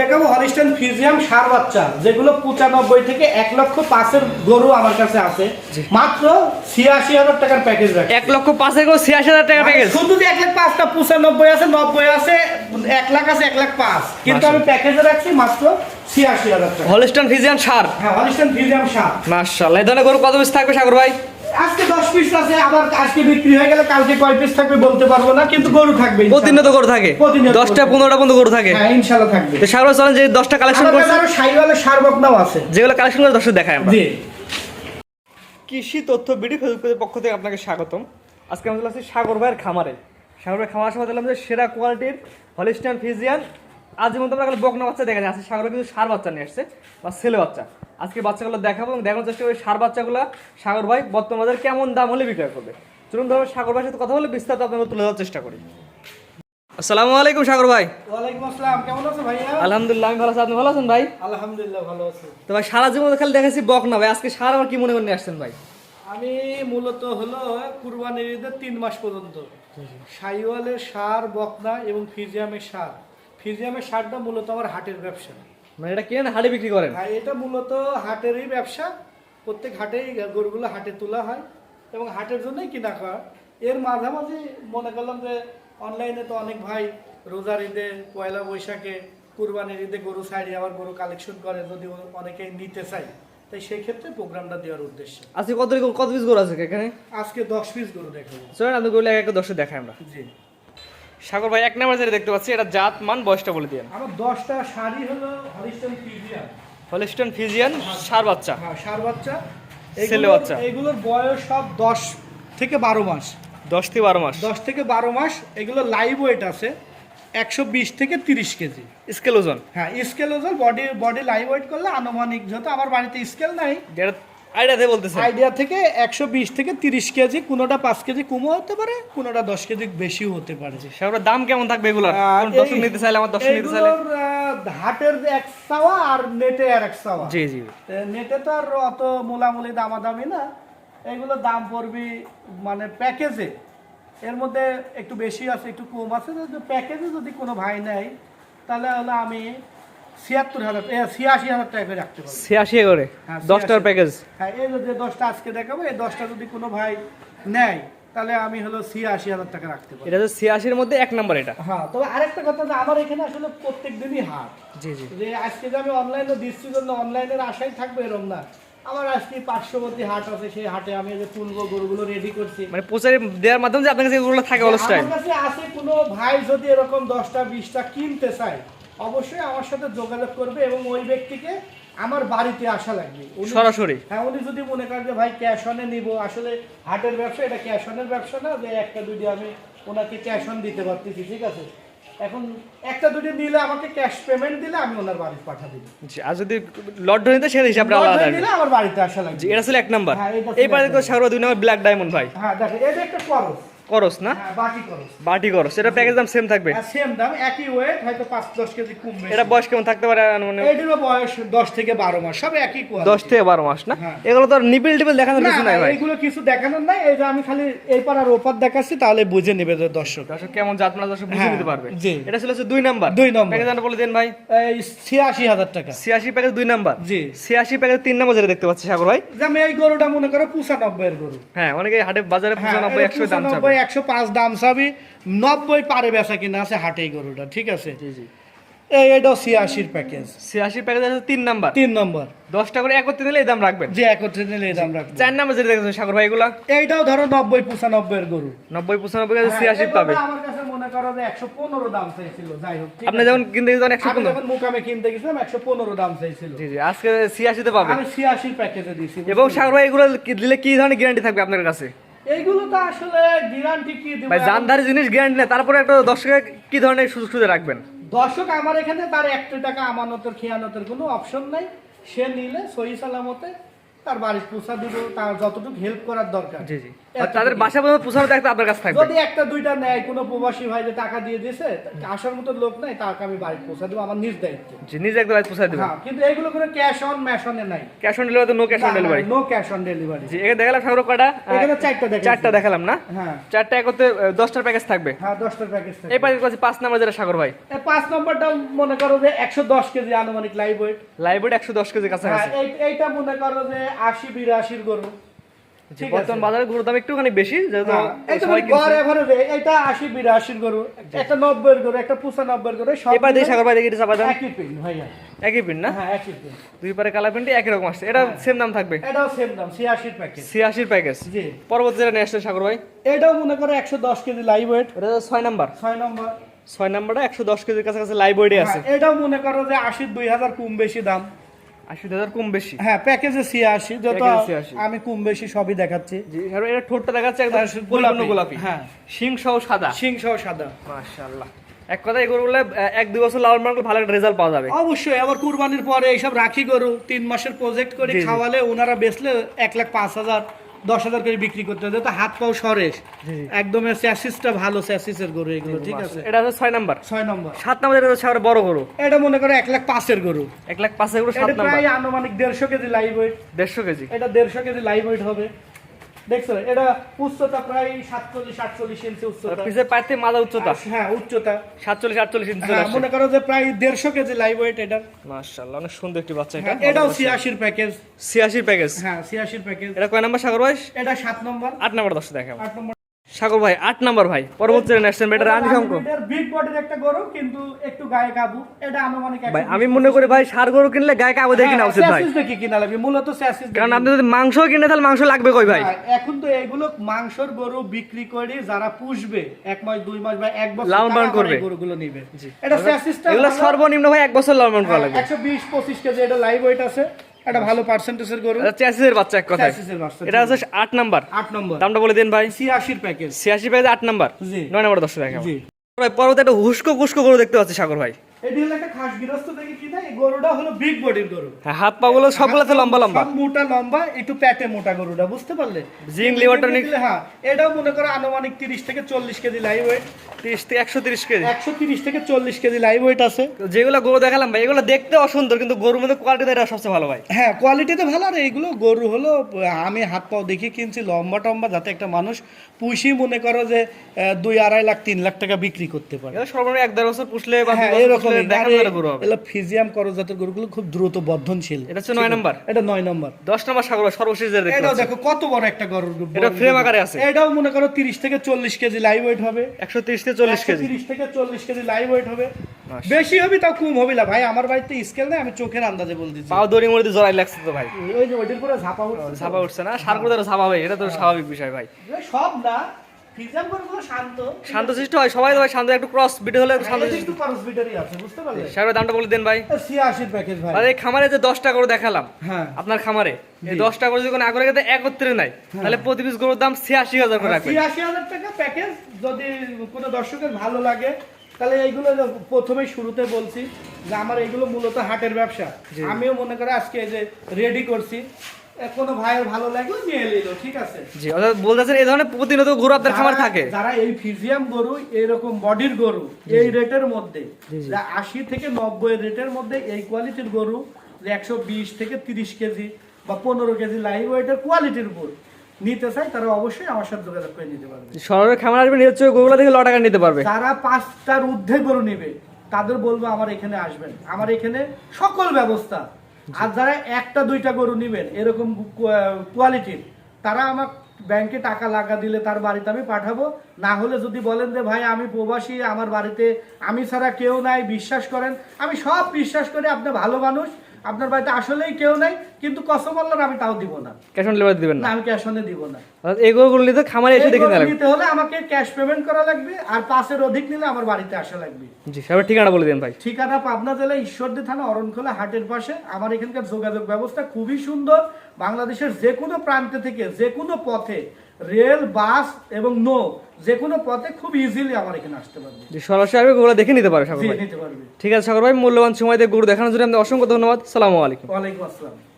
দেখাবো হলিস্টান ফিজিয়াম সার বাচ্চা যেগুলো পঁচানব্বই থেকে এক লক্ষ পাঁচের গরু আমার কাছে আছে। মাত্র ছিয়াশি হাজার টাকার প্যাকেজ রাখে এক লক্ষ পাঁচের করে ছিয়াশি হাজার টাকা প্যাকেজ শুধু যে এক লাখ পাঁচটা পঁচানব্বই আছে নব্বই আছে এক লাখ আছে এক লাখ পাঁচ। কিন্তু আমি প্যাকেজে রাখছি মাত্র ছিয়াশি হাজার টাকা। Holstein Friesian sir? হ্যাঁ হলিস্টান ফিজিয়াম সার। মাশাআল্লাহ। এই ধরনের গরু কত পিস থাকবে সাগর ভাই? আজকে দশ পিস আছে আবার আজকে বিক্রি হয়ে গেলে কালকে কয় পিস থাকবে বলতে পারব না কিন্তু গরু থাকবে। প্রতিনিয়ত গরু থাকে? দশটা। পনেরোটা পর্যন্ত গরু থাকে? হ্যাঁ ইনশাল্লাহ থাকবে। তো চলেন যে দশটা কালেকশন করছে আরও সাইওয়ালের সার বকনাও আছে। যেগুলো কালেকশন করে দর্শক দেখায় আমরা। জি। কৃষি তথ্য বিডি ফেসবুকের পক্ষ থেকে আপনাকে স্বাগতম। আজকে আমরা চলে সাগর ভাইয়ের খামারে। সাগর ভাইয়ের খামার সময় দেখলাম যে সেরা কোয়ালিটির হলিস্টান ফিজিয়ান আজ যেমন আমরা খালি বকনা বাচ্চা দেখা যায়। আজকে সাগর কিন্তু সার বাচ্চা নিয়ে আসছে বা ছেলে বাচ্চা। আজকে বাচ্চাগুলো দেখাবো এবং দেখানোর চেষ্টা করি সার বাচ্চাগুলো সাগর ভাই বর্তমান বাজারে কেমন দাম হলে বিক্রয় করবে। চলুন ধরো সাগর ভাইয়ের সাথে কথা বলে বিস্তারিত আপনাকে তুলে দেওয়ার চেষ্টা করি। আসসালামু আলাইকুম সাগর ভাই। ওয়ালাইকুম আসসালাম কেমন আছো ভাইয়া? আলহামদুলিল্লাহ আমি ভালো আছি। আপনি ভালো আছেন ভাই? আলহামদুলিল্লাহ ভালো আছি। তো ভাই সারা জীবন খালি দেখাচ্ছি বক না ভাই। আজকে সার আমার কি মনে করে আসছেন ভাই? আমি মূলত হলো কুরবানির ঈদের তিন মাস পর্যন্ত। সাইওয়ালের সার বকনা এবং ফিজিয়ামের সার। ফিজিয়ামের সারটা মূলত আমার হাটের ব্যবসা। মানে এটা কেন হাড়ি বিক্রি করেন? আর এটা মূলত হাটেরই ব্যবসা। প্রত্যেক হাটেই গরুগুলো হাটে তোলা হয় এবং হাটের জন্যই কিনা হয় এর মাঝামাঝি মনে করলাম যে অনলাইনে তো অনেক ভাই রোজার ঈদে পয়লা বৈশাখে কুরবানির ঈদে গরু সাইডে আবার গরু কালেকশন করে যদি অনেকেই নিতে চাই তাই সেই ক্ষেত্রে প্রোগ্রামটা দেওয়ার উদ্দেশ্যে। আজকে কত কত পিস গরু আছে এখানে? আজকে দশ পিস গরু দেখাবো। চলেন আপনি গরু এক এক দর্শক দেখাই আমরা। জি। সাগর ভাই এক নাম্বার যেটা দেখতে পাচ্ছি এটা জাত মান বয়সটা বলে দিন আমার দশটা শাড়ি হলো হরিস্টন ফিজিয়ান হলিস্টন ফিজিয়ান সার বাচ্চা। হ্যাঁ সার বাচ্চা। ছেলে বাচ্চা। এগুলোর বয়স সব দশ থেকে বারো মাস। দশ থেকে বারো মাস। দশ থেকে বারো মাস এগুলো লাইভ ওয়েট আছে একশো বিশ থেকে তিরিশ কেজি। স্কেল ওজন। হ্যাঁ স্কেল ওজন বডি বডি লাইভ ওয়েট করলে আনুমানিক যেহেতু আমার বাড়িতে স্কেল নাই যেটা আইডিয়া দিয়ে বলতেছে আইডিয়া থেকে একশো বিশ থেকে তিরিশ কেজি কোনোটা পাঁচ কেজি কমও হতে পারে কোনোটা দশ কেজি বেশিও হতে পারে। দাম কেমন থাকবে এই- নিতে চাইলে আমার নিতে চাইলে। হাটের এক চাওয়া আর নেটে আর এক চাওয়া। জি জি। নেটে তো আর অত মোলামুলি দামাদামি না। এগুলো দাম পড়বি মানে প্যাকেজে। এর মধ্যে একটু বেশি আছে একটু কম আছে প্যাকেজে যদি কোনো ভাই নেয় তাহলে হলো আমি ছিয়াত্তর হাজার এ, ছিয়াশি হাজার টাকা করে রাখতে পারব। ছিয়াশি করে? হ্যাঁ, দশটার প্যাকেজ হ্যাঁ এই যে দশটা আজকে দেখাবো এই দশটা যদি কোনো ভাই নেয় তাহলে আমি হলো ছিয়াশি হাজার টাকা রাখতে পারব। এটা হচ্ছে ছিয়াশির মধ্যে এক নাম্বার এটা। হ্যাঁ তবে আরেকটা কথা যে আমার এখানে আসলে প্রত্যেক দিনই হাট। জি জি। যে আজকে যে আমি অনলাইনে দিচ্ছি জন্য অনলাইনের আশাই থাকবে এরকম না। আমার আজকে পার্শ্ববর্তী হাট আছে সেই হাটে আমি যে তুলবো গরুগুলো রেডি করছি। মানে প্রচারে দেওয়ার মাধ্যমে যে আপনার কাছে এগুলো থাকে অল আমার কাছে আছে কোনো ভাই যদি এরকম দশটা বিশটা কিনতে চায় অবশ্যই আমার সাথে যোগাযোগ করবে এবং ওই ব্যক্তিকে আমার বাড়িতে আসা লাগবে। সরাসরি? হ্যাঁ উনি যদি মনে করেন যে ভাই ক্যাশ অনে নিব। আসলে হাটের ব্যবসা এটা ক্যাশ অনের ব্যবসা না যে একটা দুটি আমি ওনাকে ক্যাশ অন দিতে পারতেছি ঠিক আছে? এখন একটা দুটি নিলে আমাকে ক্যাশ পেমেন্ট দিলে আমি ওনার বাড়ি পাঠা দিব। জি আর যদি লট ধরে নিতে সেটা আলাদা থাকবে দিলে আমার বাড়িতে আসা লাগবে। জি এটা ছিল এক নাম্বার। হ্যাঁ, এই পাশে এক তো সাগর দুই নাম্বার ব্ল্যাক ডায়মন্ড ভাই। হ্যাঁ দেখেন এটা একটা খরচ। করস না? হ্যাঁ বাকি খরচ বাটি করস এটা প্যাকেজ দাম সেম থাকবে? সেম দাম একই ওয়েট হয়তো পাঁচ দশ কেজি কমবে। এটা বয়স কেমন থাকতে পারে মানে? এটিরও বয়স দশ থেকে বারো মাস সব একই quality। দশ থেকে বারো মাস না? হ্যাঁ। এগুলো তো আর নিপিল টিপিল দেখানোর কিছু নাই ভাই। এইগুলো কিছু দেখানোর নাই এই যে আমি খালি এই পার আর ওপার দেখাচ্ছি তাহলে বুঝে নেবে যে দর্শক। দর্শক কেমন জাত মানে দর্শক বুঝে হ্যাঁ, নিতে পারবে। জি। এটা ছিল হচ্ছে দুই নাম্বার। দুই নম্বর। প্যাকেজ দাম বলে দেন ভাই। এই ছিয়াশি হাজার টাকা। ছিয়াশি প্যাকেজ দুই নাম্বার। জি। ছিয়াশি প্যাকেজ তিন নাম্বার যেটা দেখতে পাচ্ছি সাগর ভাই। যে আমি এই গরুটা মনে করো পঁচানব্বই এর গরু। হ্যাঁ অনেকে হাটে বাজারে পঁচানব্বই একশো দাম চাবে। পঁচানব্বই একশো পাঁচ দাম চাবি নব্বই পারে বেচা কিনা আছে হাটে গরুটা ঠিক আছে? জি জি। এই এটাও ছিয়াশির প্যাকেজ প্যাকেজ আছে তিন নাম্বার। তিন নম্বর। দশটা করে একত্রে নিলে এই দাম রাখবেন? যে একত্রে নিলে এই দাম রাখবে চার নাম্বার যেটা দেখছেন সাগর ভাই এগুলা? এইটাও ধরো নব্বই পঁচানব্বই এর গরু। নব্বই পঁচানব্বই কাছে হ্যাঁ, ছিয়াশি পাবে আমার কাছে মনে করো যে একশো পনেরো দাম চাইছিল যাই হোক আপনি? যেমন কিনতে একশো আমি পনেরো। যখন মুকামে কিনতে গেছিলাম একশো পনেরো দাম চাইছিল। জি জি আজকে ছিয়াশিতে আমি ছিয়াশির প্যাকেজে এবং সাগর ভাই এগুলো কি- দিলে কি ধরনের গ্যারান্টি থাকবে আপনার কাছে? এইগুলো তো আসলে গ্যারান্টি কি দিব ভাই জানদারি জিনিস গ্যারান্টি তারপরে একটা দর্শকের কি ধরনের সুযোগ সুবিধা রাখবেন? দর্শক আমার এখানে তার একটা টাকা আমানতের খেয়ানতের কোনো অপশন নাই। সে নিলে সহি সালামতে তার বাড়ির পোষা দিব তার যতটুকু হেল্প করার দরকার। জি জি। তাদের বাসা পর্যন্ত পোষানো থাকতে আপনার কাছে থাকবে? যদি একটা দুইটা নেয় কোনো প্রবাসী ভাই যে টাকা দিয়ে দিয়েছে আসার মতো লোক নাই তাকে আমি পৌঁছা দেবো আমার নিজ দায়িত্ব। জি নিজে একদম পোষায় দেবেন। হ্যাঁ কিন্তু এইগুলো কোনো ক্যাশ অন ম্যাশ অনে নাই। Cash on delivery no cash on delivery no cash on delivery জি এখানে দেখালাম সাগর কটা এখানে চারটা দেখাচ্ছি। চারটা দেখালাম না? হ্যাঁ। চারটা একতে প্যাকেজ থাকবে? হ্যাঁ দশটার প্যাকেজ এই পাশে কাছে পাঁচ নাম্বার যেটা সাগর ভাই। এই পাঁচ নম্বরটা মনে করো যে একশো দশ কেজি আনুমানিক লাইভ ওয়েট লাইভ একশো দশ কেজি হ্যাঁ কাছাকাছি এইটা মনে করো যে আশি বিরাশির গরু। জি, বর্তমান বাজারে গরুর দাম একটুখানি বেশি যেহেতু হ্যাঁ, এই তো সবাই গড় কিনছে। এভারেজ এটা আশি বিরাশির গরু। একটা নব্বইয়ের গরু একটা পঁচানব্বইয়ের গরু সব এবার সাগর ভাই দেখি চাপা দাম একই পিন ভাইয়া। একই পিন না? হ্যাঁ একই পিন দুই পারে কালার প্রিন্টে একই রকম আসছে। এটা সেম দাম থাকবে? এটাও সেম দাম ছিয়াশির প্যাকেজ ছিয়াশির প্যাকেজ জি। পরবর্তী যেটা নিয়ে সাগর ভাই? এটাও মনে করো একশো দশ কেজি লাইভ ওয়েট এটা ছয় নাম্বার। ছয় নম্বর। ছয় নাম্বারটা একশো দশ কেজির কাছাকাছি লাইভ ওয়েটে আছে। হ্যাঁ, এটাও মনে করো যে আশির দুই হাজার কম বেশি দাম। আশি হাজার কম বেশি। হ্যাঁ প্যাকেজে ছিয়াশি যত আমি কম বেশি সবই দেখাচ্ছি। এটা ঠোঁটটা দেখাচ্ছে একদম হ্যাঁ, পরিপূর্ণ গোলাপি। গোলাপি। হ্যাঁ। শিং সহ সাদা। শিং সহ সাদা। মাশাআল্লাহ। এক কথা এক দুই বছর ভালো একটা রেজাল্ট পাওয়া যাবে। অবশ্যই আবার কুরবানির পরে এইসব রাখি গরু তিন মাসের প্রজেক্ট করে। খাওয়ালে ওনারা বেচলে এক লাখ পাঁচ হাজার। দশ হাজার করে বিক্রি করতে হবে তো হাত পাও জি। একদম স্যাসিসটা ভালো স্যাসিসের গরু এগুলো ঠিক আছে। এটা হচ্ছে ছয় নাম্বার। ছয় নম্বর। সাত নাম্বার এটা হচ্ছে আবার বড় গরু। এটা মনে করো এক লাখ পাঁচের গরু। এক লাখ পাঁচের গরু সাত এটা নাম্বার। প্রায় আনুমানিক দেড়শো কেজি লাইভ ওয়েট দেড়শো কেজি। এটা দেড়শো কেজি লাইভ ওয়েট হবে। দেখছ এটা উচ্চতা প্রায় সাতচল্লিশ আটচল্লিশ ইঞ্চি উচ্চতা। পিছের পায়ের থেকে উচ্চতা? হ্যাঁ উচ্চতা। সাতচল্লিশ আটচল্লিশ ইঞ্চি হ্যাঁ, মনে করো যে প্রায় দেড়শো কেজি লাইভ ওয়েট এটা মাশাল্লাহ অনেক সুন্দর একটি বাচ্চা এটা। হ্যাঁ, এটাও ছিয়াশির প্যাকেজ ছিয়াশির প্যাকেজ হ্যাঁ ছিয়াশির প্যাকেজ এটা কয় নম্বর সাগর ভাই এটা সাত নম্বর। আট নম্বর দশ দেখাবো। আট নম্বর সাগর ভাই আট নাম্বার ভাই পরবর্তী রানী শঙ্ক বিগ বডির একটা গরু কিন্তু একটু গায়ে কাবু। এটা আনুমানিক ভাই আমি মনে করি ভাই সার গরু কিনলে গায়ে হ্যাঁ, দিয়ে কিনা উচিত ভাই। দেখি কিনা লাগবে মূলত স্যাসিস কারণ আপনি যদি মাংস কিনে তাহলে মাংস লাগবে কই ভাই? এখন তো এগুলো মাংসর গরু বিক্রি করে যারা পুষবে এক মাস দুই মাস বা এক বছর লালন পালন করবে। গরুগুলো নিবে। এটা স্যাসিসটা এগুলো সর্বনিম্ন ভাই এক বছর লালন করা লাগবে। একশো বিশ পঁচিশ কেজি এটা লাইভ ওয়েট আছে। একটা ভালো পার্সেন্টেজের গরু। চ্যাসিসের বাচ্চা এক কথা এটা হচ্ছে আট নাম্বার। আট নম্বর। দামটা বলে দিন ভাই। ছিয়াশির প্যাকেজ ছিয়াশি প্যাকেজ আট নাম্বার। জি। নয় নাম্বার দশটা দেখাবো। জি। ভাই পরবর্তী একটা হুস্কো কুস্কো গরু দেখতে পাচ্ছি সাগর ভাই। এটি হলো একটা খাস গৃহস্থ এই গরুটা হলো বিগ বডির গরু। হ্যাঁ হাত পা গুলো সবগুলোতে লম্বা লম্বা। মোটা লম্বা একটু প্যাটে মোটা গরুটা বুঝতে পারলে? জিং হ্যাঁ এটাও মনে করো আনুমানিক তিরিশ থেকে চল্লিশ কেজি লাইভ ওয়েট তিরিশ থেকে একশো তিরিশ কেজি। একশো তিরিশ থেকে চল্লিশ কেজি লাইভ ওয়েট আছে। যেগুলো গরু দেখালাম ভাই এগুলো দেখতে অসুন্দর কিন্তু গরুর মধ্যে কোয়ালিটি এটা সবচেয়ে ভালো ভাই। হ্যাঁ কোয়ালিটিতে ভালো আর এইগুলো গরু হলো আমি হাত পাও দেখি কিনছি লম্বা টম্বা যাতে একটা মানুষ পুষি মনে করো যে দুই আড়াই লাখ তিন লাখ টাকা বিক্রি করতে পারে। সর্বনিম্ন এক দেড় বছর পুষলে বা হ্যাঁ এরকম ফিজিয়াম করো জাতের গরুগুলো খুব দ্রুত বর্ধনশীল। এটা হচ্ছে নয় নাম্বার। এটা নয় নম্বর। দশ নম্বর সাগর সর্বশেষ এটাও দেখো কত বড় একটা গরুর এটা frame আকারে আছে। এটাও মনে করো তিরিশ থেকে চল্লিশ কেজি লাইভ ওয়েট হবে। একশো তিরিশ থেকে চল্লিশ কেজি। তিরিশ থেকে চল্লিশ কেজি লাইভ ওয়েট হবে বেশি হবে তাও কম হবে না। ভাই আমার বাড়িতে স্কেল নেই আমি চোখের আন্দাজে বল দিচ্ছি পাও দড়ি মধ্যে জড়াই লাগছে তো ভাই। ওই যে ওইটার পরে ঝাপা উঠছে। ছাপা উঠছে না? সার করে ছাপা হবে এটা তো স্বাভাবিক বিষয় ভাই। সব না। শান্ত শান্ত হয় সবাই ভাই শান্ত একটু ক্রস হলে শান্ত এটা সৃষ্টি একটু আছে বুঝতে পারলে? দামটা বলে দেন ভাই। প্যাকেজ ভাই। আর খামারে যে দশটা গরু দেখালাম হ্যাঁ। আপনার খামারে এই দশটা গরু যদি কোনো আগ্রহ খেতে একত্রে নাই তাহলে প্রতি পিস গরুর দাম ছিয়াশি হাজার করে রাখবেন। ছিয়াশি হাজার টাকা প্যাকেজ যদি কোনো দর্শকের ভালো লাগে তাহলে এইগুলো যে প্রথমেই শুরুতে বলছি যে আমার এইগুলো মূলত হাটের ব্যবসা। আমিও মনে করে আজকে এই যে রেডি করছি। কোনো ভাইয়ের ভালো লাগল নিয়ে নিল ঠিক আছে? জি অর্থাৎ বলতেছেন এই ধরনের প্রতিনিয়ত গরু আপনার খামার থাকে। যারা এই ফিজিয়াম গরু এরকম বডির গরু এই রেটের মধ্যে যা আশি থেকে নব্বই রেটের মধ্যে এই কোয়ালিটির গরু যে একশো বিশ থেকে তিরিশ কেজি বা পনেরো কেজি লাইভ ওয়েটের কোয়ালিটির উপর নিতে চাই তারা অবশ্যই আমার সাথে যোগাযোগ করে নিতে পারবে। শহরের খামার আসবে চোখে গরুগুলো দেখে ল টাকা নিতে পারবে। যারা পাঁচটার ঊর্ধ্বে গরু নেবে তাদের বলব আমার এখানে আসবেন। আমার এখানে সকল ব্যবস্থা আর যারা একটা, দুইটা গরু নিবেন, এরকম কোয়ালিটির তারা আমার ব্যাংকে টাকা লাগা দিলে তার বাড়িতে আমি পাঠাবো। না হলে যদি বলেন যে, ভাই, আমি প্রবাসী, আমার বাড়িতে, আমি ছাড়া কেউ নাই, বিশ্বাস করেন। আমি সব বিশ্বাস করি, আপনি ভালো মানুষ। আপনার বাড়িতে আসলেই কেউ নাই কিন্তু কসম আল্লাহর আমি তাও দিব না। ক্যাশ অন ডেলিভারি দিবেন না? আমি ক্যাশ অনে দিব না। গরুগুলো নিতে খামারে এসে দেখে নিতে নিতে হলে আমাকে ক্যাশ পেমেন্ট করা লাগবে আর পাঁচের অধিক নিলে আমার বাড়িতে আসা লাগবে। জি সাহেবের ঠিকানা বলে দেন ভাই। ঠিকানা পাবনা জেলা ঈশ্বরদী থানা অরণখোলা হাটের পাশে। আমার এখানকার যোগাযোগ ব্যবস্থা খুবই সুন্দর। বাংলাদেশের যে কোনো প্রান্তে থেকে যে কোনো পথে রেল বাস এবং নো যে কোনো পথে খুব ইজিলি আমার এখানে আসতে পারবে। সরাসরি আসবে গরুগুলো দেখে নিতে পারে সাগর ভাই। নিতে পারবে। ঠিক আছে সাগর ভাই মূল্যবান সময় দিয়ে গরু দেখানোর জন্য অসংখ্য ধন্যবাদ। সালামু আলাইকুম। ওয়ালাইকুম আসসালাম।